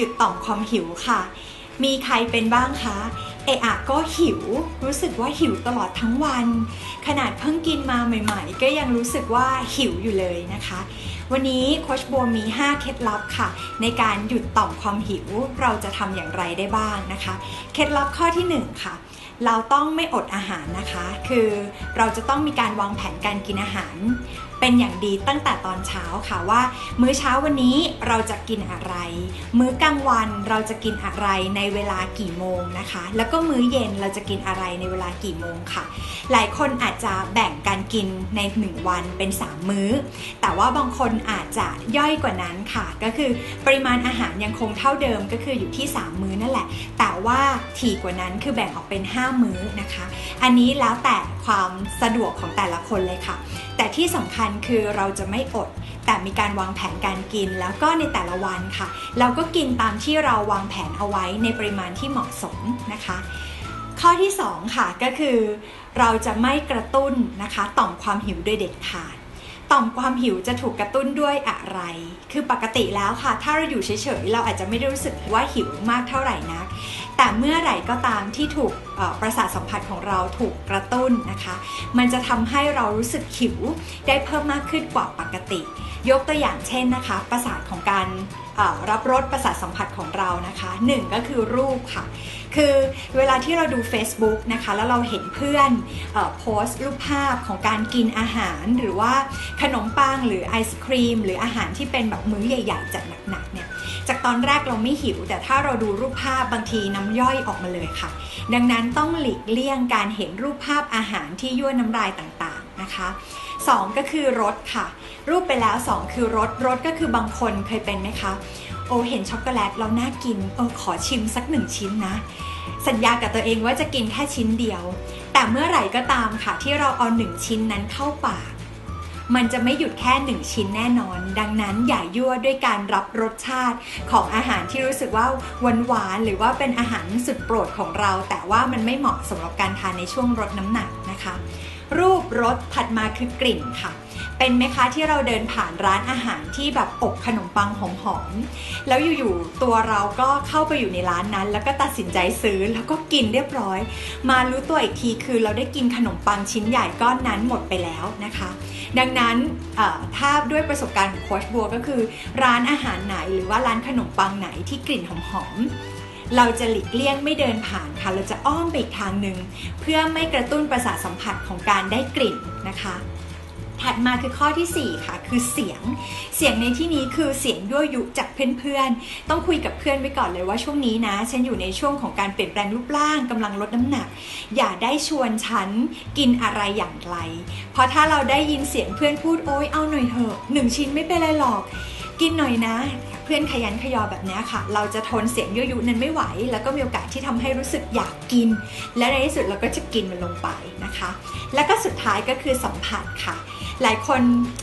หยุดต่อมความหิวค่ะ มีใครเป็นบ้างคะเอะอะก็หิว รู้สึกว่าหิวตลอดทั้งวัน ขนาดเพิ่งกินมาใหม่ ๆ ก็ยังรู้สึกว่าหิวอยู่เลยนะคะ วันนี้โคชโบมี 5 เคล็ดลับค่ะ ในการหยุดต่อมความหิวเราจะทำอย่างไรได้บ้างนะคะ เคล็ดลับข้อที่ 1 ค่ะเราต้องไม่อดอาหารนะคะ คือเราจะต้องมีการวางแผนการกินอาหาร เป็นอย่างดีตั้งแต่ตอนเช้าค่ะว่า มื้อเช้าวันนี้เราจะกินอะไร มื้อกลางวันเราจะกินอะไรในเวลากี่โมงนะคะ แล้วก็มื้อเย็นเราจะกินอะไรในเวลากี่โมงค่ะ หลายคนอาจจะแบ่งการกินใน 1 วันเป็น 3 มื้อ แต่ว่าบางคนอาจจะย่อยกว่านั้นค่ะ ก็คือปริมาณอาหารยังคงเท่าเดิมก็คืออยู่ที่ 3 มื้อนั่นแหละ แต่ว่าถี่กว่านั้นคือแบ่งออกเป็น 5 มื้อนะคะ อันนี้แล้วแต่ความสะดวกของแต่ละคนเลยค่ะ แต่ที่สำคัญคือเราจะไม่อด แต่มีการวางแผนการกินแล้วก็ในแต่ละวันค่ะ เราก็กินตามที่เราวางแผนเอาไว้ในปริมาณที่เหมาะสมนะคะ ข้อที่ 2 ค่ะก็คือ เราจะไม่กระตุ้นนะคะต่อมความหิวโดยเด็ดขาดต่อมความหิวจะถูกกระตุ้นด้วยอะไร คือปกติแล้วค่ะ ถ้าเราอยู่เฉยๆ เราอาจจะไม่ได้รู้สึกว่าหิวมากเท่าไหร่นัก แต่เมื่อไหร่ก็ตามที่ถูกประสาทสัมผัสของเราถูกกระตุ้นนะคะ มันจะทำให้เรารู้สึกหิวได้เพิ่มมากขึ้นกว่าปกติ ยกตัวอย่างเช่นนะคะ ประสาทของการรับรสประสาทสัมผัสของเรานะคะหนึ่งก็คือรูปค่ะ คือเวลาที่เราดู Facebook นะคะแล้วเราเห็นเพื่อนอโพสต์รูปภาพของการกินอาหาร หรือว่าขนมปังหรือไอศครีม หรืออาหารที่เป็นแบบมื้อใหญ่ ๆจัดหนักๆเนี่ย จากตอนแรกเราไม่หิว แต่ถ้าเราดูรูปภาพบางทีน้ำย่อยออกมาเลยค่ะ ดังนั้นต้องหลีกเลี่ยงการเห็นรูปภาพอาหารที่ยั่วน้ำลายต่างๆนะคะ2ก็คือรสค่ะ รูปไปแล้ว 2 คือรสรสก็คือบางคนเคยเป็นไหมคะ โอเห็นช็อกโกแลตเราน่ากินเออขอชิมสักหนึ่งชิ้นนะ สัญญากับตัวเองว่าจะกินแค่ชิ้นเดียว แต่เมื่อไหร่ก็ตามค่ะที่เราเอาหนึ่งชิ้นนั้นเข้าปาก มันจะไม่หยุดแค่หนึ่งชิ้นแน่นอน ดังนั้นอย่ายั่วด้วยการรับรสชาติของอาหารที่รู้สึกว่าหวานหวานหรือว่าเป็นอาหารสุดโปรดของเรา แต่ว่ามันไม่เหมาะสำหรับการทานในช่วงลดน้ำหนักนะคะ รูปรสถัดมาคือกลิ่นค่ะ เป็นไหมคะที่เราเดินผ่านร้านอาหารที่แบบอบขนมปังหอมๆแล้วอยู่ๆตัวเราก็เข้าไปอยู่ในร้านนั้น แล้วก็ตัดสินใจซื้อแล้วก็กินเรียบร้อย มารู้ตัวอีกทีคือเราได้กินขนมปังชิ้นใหญ่ก้อนนั้นหมดไปแล้วนะคะ ดังนั้นถ้าด้วยประสบการณ์ของโค้ชบัวก็คือ ร้านอาหารไหนหรือว่าร้านขนมปังไหนที่กลิ่นหอมๆเราจะหลีกเลี่ยงไม่เดินผ่านค่ะ เราจะอ้อมไปอีกทางหนึ่งเพื่อไม่กระตุ้นประสาทสัมผัสของการได้กลิ่นนะคะ ถัดมาคือข้อทีสี่ 4 ค่ะ คือเสียง เสียงในที่นี้คือเสียงยั่วยุจากเพื่อนๆ ต้องคุยกับเพื่อนไว้ก่อนเลยว่าช่วงนี้นะ ฉันอยู่ในช่วงของการเปลี่ยนแปลงรูปร่างกำลังลดน้ำหนัก อย่าได้ชวนฉันกินอะไรอย่างไร เพราะถ้าเราได้ยินเสียงเพื่อนพูดโอ๊ยเอาหน่อยเถอะหนึ่งชิ้นไม่เป็นไรหรอก กินหน่อยนะเพื่อนขยันขยอแบบนี้ค่ะ เราจะทนเสียงยั่วยุนั้นไม่ไหว แล้วก็มีโอกาสที่ทำให้รู้สึกอยากกิน และในที่สุดเราก็จะกินมันลงไปนะคะ แล้วก็สุดท้ายก็คือสัมผัสค่ะ หลายคน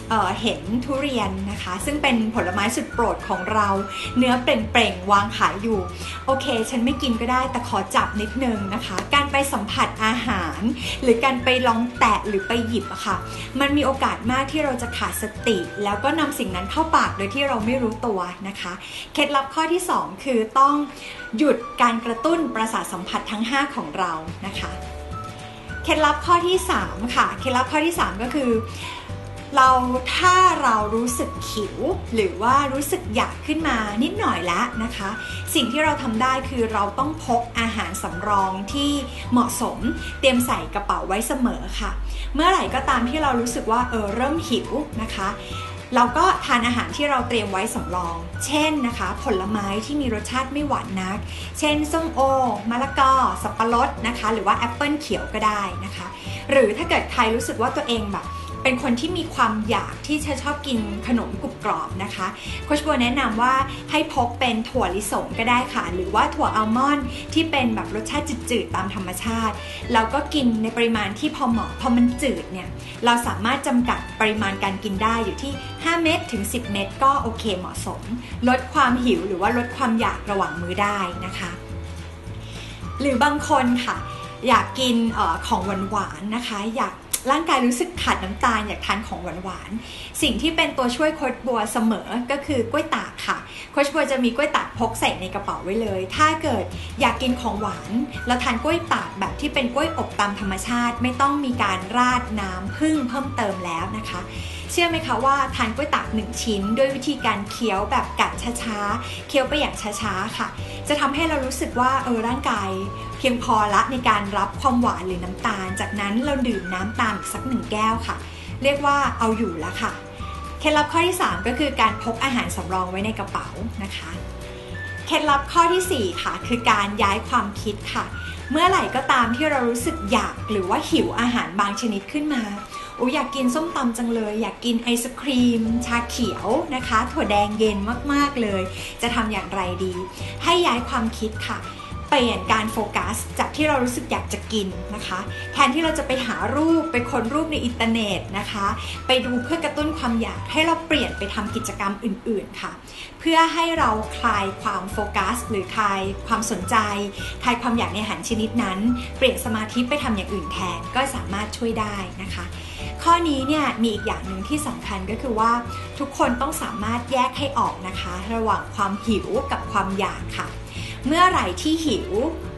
เเห็นทุเรียนนะคะ ซึ่งเป็นผลไม้สุดโปรดของเรา เนื้อเปล่งๆ วางขายอยู่ โอเค ฉันไม่กินก็ได้แต่ขอจับนิดนึงนะคะ การไปสัมผัสอาหาร หรือการไปลองแตะหรือไปหยิบอะค่ะ มันมีโอกาสมากที่เราจะขาดสติ แล้วก็นำสิ่งนั้นเข้าปากโดยที่เราไม่รู้ตัวนะคะ เคล็ดลับข้อที่ 2 คือต้องหยุดการกระตุ้นประสาทสัมผัสทั้ง 5 ของเรานะคะ เคล็ดลับข้อที่3ค่ะเคล็ดลับข้อที่ 3 ก็คือ เราถ้าเรารู้สึกหิว หรือว่ารู้สึกอยากขึ้นมานิดหน่อยแล้วนะคะ สิ่งที่เราทำได้คือเราต้องพกอาหารสำรองที่เหมาะสมเตรียมใส่กระเป๋าไว้เสมอค่ะ เมื่อไหร่ก็ตามที่เรารู้สึกว่าเออเริ่มหิวนะคะเราก็ทานอาหารที่เราเตรียมไว้สำรอง เช่นนะคะ ผลไม้ที่มีรสชาติไม่หวานนัก เช่นส้มโอ มะละกอ สับปะรดนะคะ หรือว่าแอปเปิลเขียวก็ได้นะคะ หรือถ้าเกิดใครรู้สึกว่าตัวเองแบบเป็นคนที่มีความอยากที่จะชอบกินขนมกรุบกรอบนะคะโคชบัวแนะนำว่าให้พกเป็นถั่วลิสงก็ได้ค่ะ หรือว่าถั่วอัลมอนด์ที่เป็นแบบรสชาติจืดๆตามธรรมชาติ แล้วก็กินในปริมาณที่พอเหมาะพอมันจืดเนี่ยเราสามารถจำกัดปริมาณการกินได้อยู่ที่ 5 เม็ดถึง 10 เม็ดก็โอเคเหมาะสม ลดความหิวหรือว่าลดความอยากระหว่างมื้อได้นะคะ หรือบางคนค่ะ อยากกินออของหวานๆนะคะ อยากร่างกายรู้สึกขาดน้ำตาลอยากทานของหวานๆ สิ่งที่เป็นตัวช่วยคดบัวเสมอก็คือกล้วยตากค่ะ โคชบัวจะมีกล้วยตากพกใส่ในกระเป๋าไว้เลย ถ้าเกิดอยากกินของหวานแล้วทานกล้วยตากแบบที่เป็นกล้วยอบตามธรรมชาติ ไม่ต้องมีการราดน้ำพึ่งเพิ่มเติมแล้วนะคะ เชื่อไหมคะว่าทานกล้วยตากหนึ่งชิ้น ด้วยวิธีการเคี้ยวแบบกัดช้าๆ เคี้ยวไปอย่างช้าๆค่ะ จะทำให้เรารู้สึกว่าเออร่างกายเพียงพอละในการรับความหวานหรือน้ำตาล จากนั้นเราดื่มน้ำตามอีกสักหนึ่งแก้วค่ะ เรียกว่าเอาอยู่แล้วค่ะ เคล็ดลับข้อที่ 3 ก็คือการพกอาหารสำรองไว้ในกระเป๋านะคะ เคล็ดลับข้อทีสี่ 4 ค่ะ คือการย้ายความคิดค่ะ เมื่อไหร่ก็ตามที่เรารู้สึกอยากหรือว่าหิวอาหารบางชนิดขึ้นมาโอ้อยากกินส้มตำจังเลย อยากกินไอศครีม ชาเขียวนะคะ ถั่วแดงเย็นมากๆเลย จะทำอย่างไรดี ให้ย้ายความคิดค่ะ เปลี่ยนการโฟกัส จากที่เรารู้สึกอยากจะกินนะคะ แทนที่เราจะไปหารูปไปค้นรูปในอินเทอร์เน็ตนะคะ ไปดูเพื่อกระตุ้นความอยากให้เราเปลี่ยนไปทำกิจกรรมอื่นๆค่ะ เพื่อให้เราคลายความโฟกัส หรือคลายความสนใจคลายความอยากในอาหารชนิดนั้น เปลี่ยนสมาธิไปทำอย่างอื่นแทนก็สามารถช่วยได้นะคะข้อนี้เนี่ยมีอีกอย่างหนึ่งที่สำคัญก็คือว่า ทุกคนต้องสามารถแยกให้ออกนะคะ ระหว่างความหิวกับความอยากค่ะ เมื่อไหร่ที่หิว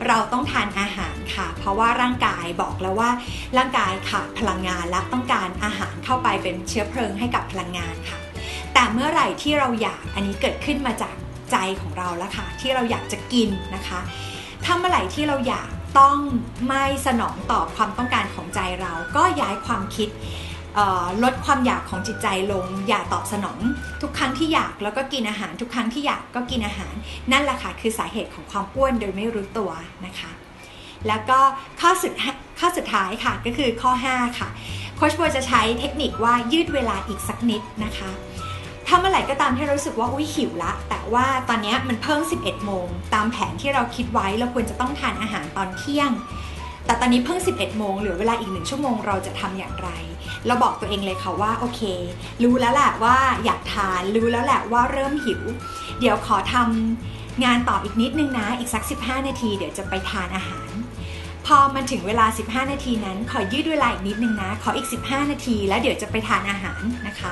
เราต้องทานอาหารค่ะ เพราะว่าร่างกายบอกแล้วว่า ร่างกายขาดพลังงานและต้องการอาหารเข้าไปเป็นเชื้อเพลิงให้กับพลังงานค่ะ แต่เมื่อไหร่ที่เราอยากอันนี้เกิดขึ้นมาจากใจของเราแล้วค่ะ ที่เราอยากจะกินนะคะถ้าเมื่อไหร่ที่เราอยากต้องไม่สนองตอบความต้องการของใจเราก็ย้ายความคิด ลดความอยากของจิตใจลง อย่าตอบสนอง ทุกครั้งที่อยากแล้วก็กินอาหาร ทุกครั้งที่อยากก็กินอาหาร นั่นแหละค่ะคือสาเหตุของความอ้วนโดยไม่รู้ตัวนะคะ แล้วก็ข้อสุดข้อสุดท้ายค่ะก็คือข้อ 5 ค่ะโคชบัวจะใช้เทคนิคว่ายืดเวลาอีกสักนิดนะคะถ้าเมื่อไหร่ก็ตามที่รารู้สึกว่าอุ้ยหิวละ แต่ว่าตอนนี้มันเพิ่ง 11 โมง ตามแผนที่เราคิดไว้เราควรจะต้องทานอาหารตอนเที่ยง แต่ตอนนี้เพิ่ง 11 โมงเหลือเวลาอีกหนึ่งชั่วโมงเราจะทำอย่างไร เราบอกตัวเองเลยค่ะว่าโอเค รู้แล้วแหละว่าอยากทาน รู้แล้วแหละว่าเริ่มหิว เดี๋ยวขอทำงานต่ออีกนิดนึงนะ อีกสัก 15 นาที เดี๋ยวจะไปทานอาหาร พอมันถึงเวลา 15 นาทีนั้น ขอยืดเวลาอีกนิดนึงนะ ขออีก 15 นาที แล้วเดี๋ยวจะไปทานอาหารนะคะ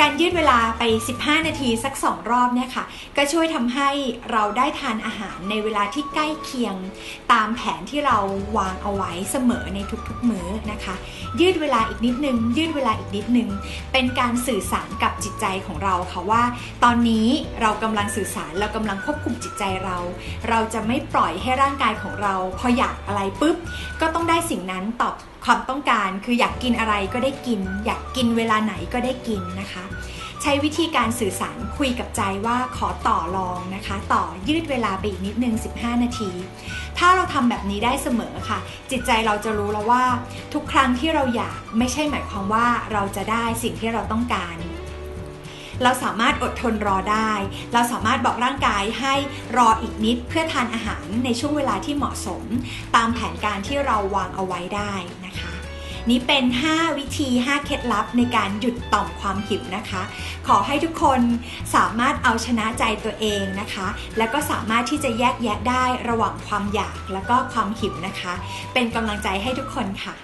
การยืดเวลาไป 15 นาทีสัก 2 รอบเนี่ยค่ะ ก็ช่วยทำให้เราได้ทานอาหารในเวลาที่ใกล้เคียง ตามแผนที่เราวางเอาไว้เสมอในทุกๆมื้อนะคะ ยืดเวลาอีกนิดนึง ยืดเวลาอีกนิดนึง เป็นการสื่อสารกับจิตใจของเราค่ะว่า ตอนนี้เรากำลังสื่อสารเรากำลังควบคุมจิตใจเรา เราจะไม่ปล่อยให้ร่างกายของเรา พออยากอะไรปุ๊บก็ต้องได้สิ่งนั้นตอบ ความต้องการคืออยากกินอะไรก็ได้กิน อยากกินเวลาไหนก็ได้กินนะคะ ใช้วิธีการสื่อสารคุยกับใจว่าขอต่อรองนะคะ ต่อยืดเวลาไปอีกนิดนึง 15 นาที ถ้าเราทำแบบนี้ได้เสมอค่ะ จิตใจเราจะรู้แล้วว่า ทุกครั้งที่เราอยากไม่ใช่หมายความว่าเราจะได้สิ่งที่เราต้องการเราสามารถอดทนรอได้ เราสามารถบอกร่างกายให้รออีกนิดเพื่อทานอาหารในช่วงเวลาที่เหมาะสม ตามแผนการที่เราวางเอาไว้ได้นะคะ นี่เป็น 5 วิธี 5 เคล็ดลับในการหยุดต่อมความหิวนะคะ ขอให้ทุกคนสามารถเอาชนะใจตัวเองนะคะ แล้วก็สามารถที่จะแยกแยะได้ระหว่างความอยากและก็ความหิวนะคะ เป็นกำลังใจให้ทุกคนค่ะ